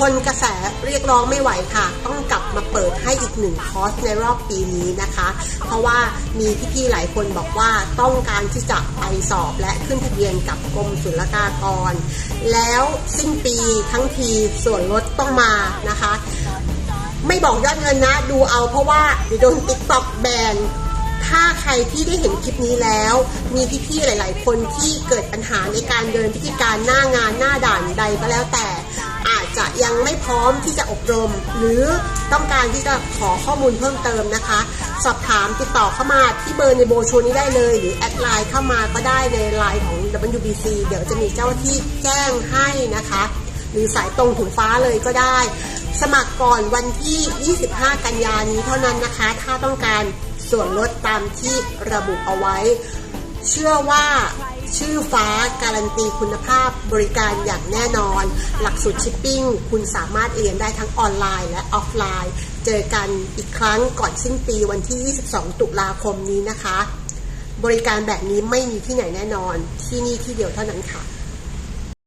ทนกระแสเรียกร้องไม่ไหวค่ะ ต้องกลับมาเปิดให้อีกหนึ่งคอร์สในรอบปีนี้นะคะ เพราะว่ามีพี่ๆหลายคนบอกว่าต้องการที่จะไปสอบและขึ้นทะเบียนกับกรมศุลกากร แล้วสิ้นปีทั้งทีส่วนลดต้องมานะคะ ไม่บอกยอดเงินนะ ดูเอาเพราะว่าเดี๋ยวโดนติ๊กต็อกแบนถ้าใครที่ได้เห็นคลิปนี้แล้ว มีพี่ๆหลาย ๆ คนที่เกิดปัญหาในการเดินพิธีการหน้างานหน้าด่านใดก็แล้วแต่ จะยังไม่พร้อมที่จะอบรม หรือต้องการที่จะขอข้อมูลเพิ่มเติมนะคะ สอบถามติดต่อเข้ามาที่เบอร์ในโบชัวนี้ได้เลย หรือแอดไลน์เข้ามาก็ได้ในไลน์ของ WBC เดี๋ยวจะมีเจ้าหน้าที่แจ้งให้นะคะ หรือสายตรงถึงฟ้าเลยก็ได้ สมัครก่อนวันที่ 25 กันยานี้เท่านั้นนะคะ ถ้าต้องการส่วนลดตามที่ระบุเอาไว้ เชื่อว่า ชื่อฟ้าการันตีคุณภาพบริการอย่างแน่นอน หลักสูตรชิปปิ้ง คุณสามารถเรียนได้ทั้งออนไลน์และออฟไลน์ เจอกันอีกครั้งก่อนสิ้นปีวันที่ 22 ตุลาคมนี้นะคะ บริการแบบนี้ไม่มีที่ไหนแน่นอน ที่นี่ที่เดียวเท่านั้นค่ะ